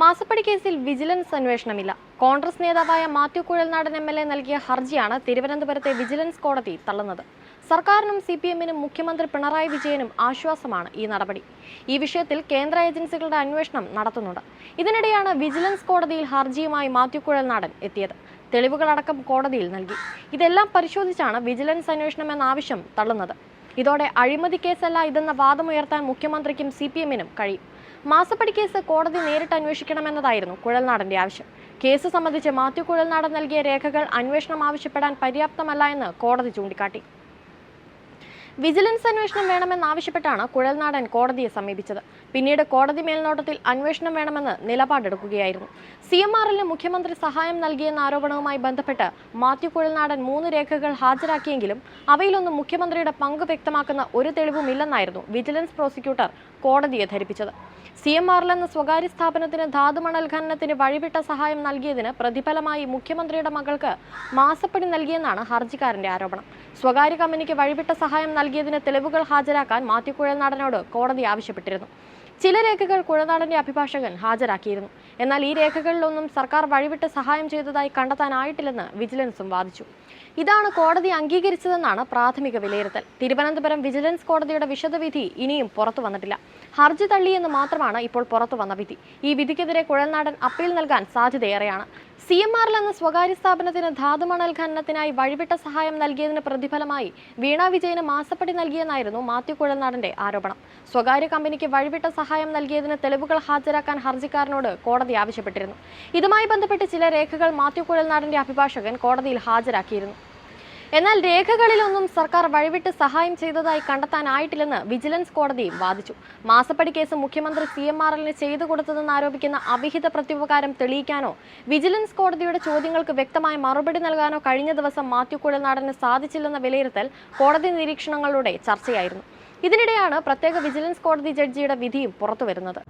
മാസപ്പടി കേസിൽ വിജിലൻസ് അന്വേഷണമില്ല. കോൺഗ്രസ് നേതാവായ Mathew Kuzhalnadan M L A നൽകിയ ഹർജിയാണ് തിരുവനന്തപുരത്തെ വിജിലൻസ് കോടതി തള്ളുന്നത്. സർക്കാരിനും സി പി എമ്മിനും മുഖ്യമന്ത്രി പിണറായി വിജയനും ആശ്വാസമാണ് ഈ നടപടി. ഈ വിഷയത്തിൽ കേന്ദ്ര ഏജൻസികളുടെ അന്വേഷണം നടത്തുന്നുണ്ട്. ഇതിനിടെയാണ് വിജിലൻസ് കോടതിയിൽ ഹർജിയുമായി മാത്യു കുഴൽനാടൻ എത്തിയത്. തെളിവുകളടക്കം കോടതിയിൽ നൽകി. ഇതെല്ലാം പരിശോധിച്ചാണ് വിജിലൻസ് അന്വേഷണം എന്ന ആവശ്യം തള്ളുന്നത്. ഇതോടെ അഴിമതി കേസല്ല ഇതെന്ന വാദമുയർത്താൻ മുഖ്യമന്ത്രിക്കും സി പി എമ്മിനും കഴിയും. മാസപ്പടി കേസ് കോടതി നേരിട്ട് അന്വേഷിക്കണമെന്നതായിരുന്നു കുഴൽനാടന്റെ ആവശ്യം. കേസ് സംബന്ധിച്ച് മാത്യു കുഴൽനാടൻ നൽകിയ രേഖകൾ അന്വേഷണം ആവശ്യപ്പെടാൻ പര്യാപ്തമല്ല എന്ന് കോടതി ചൂണ്ടിക്കാട്ടി. വിജിലൻസ് അന്വേഷണം വേണമെന്നാവശ്യപ്പെട്ടാണ് കുഴൽനാടൻ കോടതിയെ സമീപിച്ചത്. പിന്നീട് കോടതി മേൽനോട്ടത്തിൽ അന്വേഷണം വേണമെന്ന് നിലപാടെടുക്കുകയായിരുന്നു. സി എം ആറിന് മുഖ്യമന്ത്രി സഹായം നൽകിയെന്ന ആരോപണവുമായി ബന്ധപ്പെട്ട് മാത്യു കുഴൽനാടൻ മൂന്ന് രേഖകൾ ഹാജരാക്കിയെങ്കിലും അവയിലൊന്നും മുഖ്യമന്ത്രിയുടെ പങ്ക് വ്യക്തമാക്കുന്ന ഒരു തെളിവുമില്ലെന്നായിരുന്നു വിജിലൻസ് പ്രോസിക്യൂട്ടർ കോടതിയെ ധരിപ്പിച്ചത്. സി എം ആറിൽ എന്ന സ്വകാര്യ സ്ഥാപനത്തിന് ധാതുമണൽ ഖനനത്തിന് വഴിവിട്ട സഹായം നൽകിയതിന് പ്രതിഫലമായി മുഖ്യമന്ത്രിയുടെ മകൾക്ക് മാസപ്പടി നൽകിയെന്നാണ് ഹർജിക്കാരന്റെ ആരോപണം. സ്വകാര്യ കമ്പനിക്ക് വഴിവിട്ട സഹായം നൽകിയതിന് തെളിവുകൾ ഹാജരാക്കാൻ മാത്യു കുഴൽനാടനോട് കോടതി ആവശ്യപ്പെട്ടിരുന്നു. ചില രേഖകൾ കുഴനാടന്റെ അഭിഭാഷകൻ ഹാജരാക്കിയിരുന്നു. എന്നാൽ ഈ രേഖകളിലൊന്നും സർക്കാർ വഴിവിട്ട് സഹായം ചെയ്തതായി കണ്ടെത്താനായിട്ടില്ലെന്ന് വിജിലൻസും വാദിച്ചു. ഇതാണ് കോടതി അംഗീകരിച്ചതെന്നാണ് പ്രാഥമിക വിലയിരുത്തൽ. തിരുവനന്തപുരം വിജിലൻസ് കോടതിയുടെ വിശദവിധി ഇനിയും പുറത്തു വന്നിട്ടില്ല. ഹർജി തള്ളിയെന്ന് മാത്രമാണ് ഇപ്പോൾ പുറത്തു വന്ന വിധി. ഈ വിധിക്കെതിരെ കുഴൽനാടൻ അപ്പീൽ നൽകാൻ സാധ്യതയേറെയാണ്. സി എം ആറിൽ എന്ന സ്വകാര്യ സ്ഥാപനത്തിന് ധാതുമണൽ ഖനനത്തിനായി വഴിവിട്ട സഹായം നൽകിയതിന് പ്രതിഫലമായി വീണ വിജയന് മാസപ്പടി നൽകിയെന്നായിരുന്നു മാത്യു കുഴൽനാടന്റെ ആരോപണം. സ്വകാര്യ കമ്പനിക്ക് വഴിവിട്ട സഹായം നൽകിയതിന് തെളിവുകൾ ഹാജരാക്കാൻ ഹർജിക്കാരനോട് കോടതി ആവശ്യപ്പെട്ടിരുന്നു. ഇതുമായി ബന്ധപ്പെട്ട് ചില രേഖകൾ മാത്യു കുഴൽനാടന്റെ അഭിഭാഷകൻ കോടതിയിൽ ഹാജരാക്കിയിരുന്നു. എന്നാൽ രേഖകളിലൊന്നും സർക്കാർ വഴിവിട്ട് സഹായം ചെയ്തതായി കണ്ടെത്താനായിട്ടില്ലെന്ന് വിജിലൻസ് കോടതി വാദിച്ചു. മാസപ്പടി കേസ് മുഖ്യമന്ത്രി സി എം ആർ എല്ലിന് ചെയ്തു കൊടുത്തതെന്ന് ആരോപിക്കുന്ന അവിഹിത പ്രത്യുപകാരം തെളിയിക്കാനോ വിജിലൻസ് കോടതിയുടെ ചോദ്യങ്ങൾക്ക് വ്യക്തമായ മറുപടി നൽകാനോ കഴിഞ്ഞ ദിവസം മാത്യു കുഴൽനാടന് സാധിച്ചില്ലെന്ന വിലയിരുത്തൽ കോടതി നിരീക്ഷണങ്ങളുടെ ചർച്ചയായിരുന്നു. ഇതിനിടെയാണ് പ്രത്യേക വിജിലൻസ് കോടതി ജഡ്ജിയുടെ വിധിയും പുറത്തുവരുന്നത്.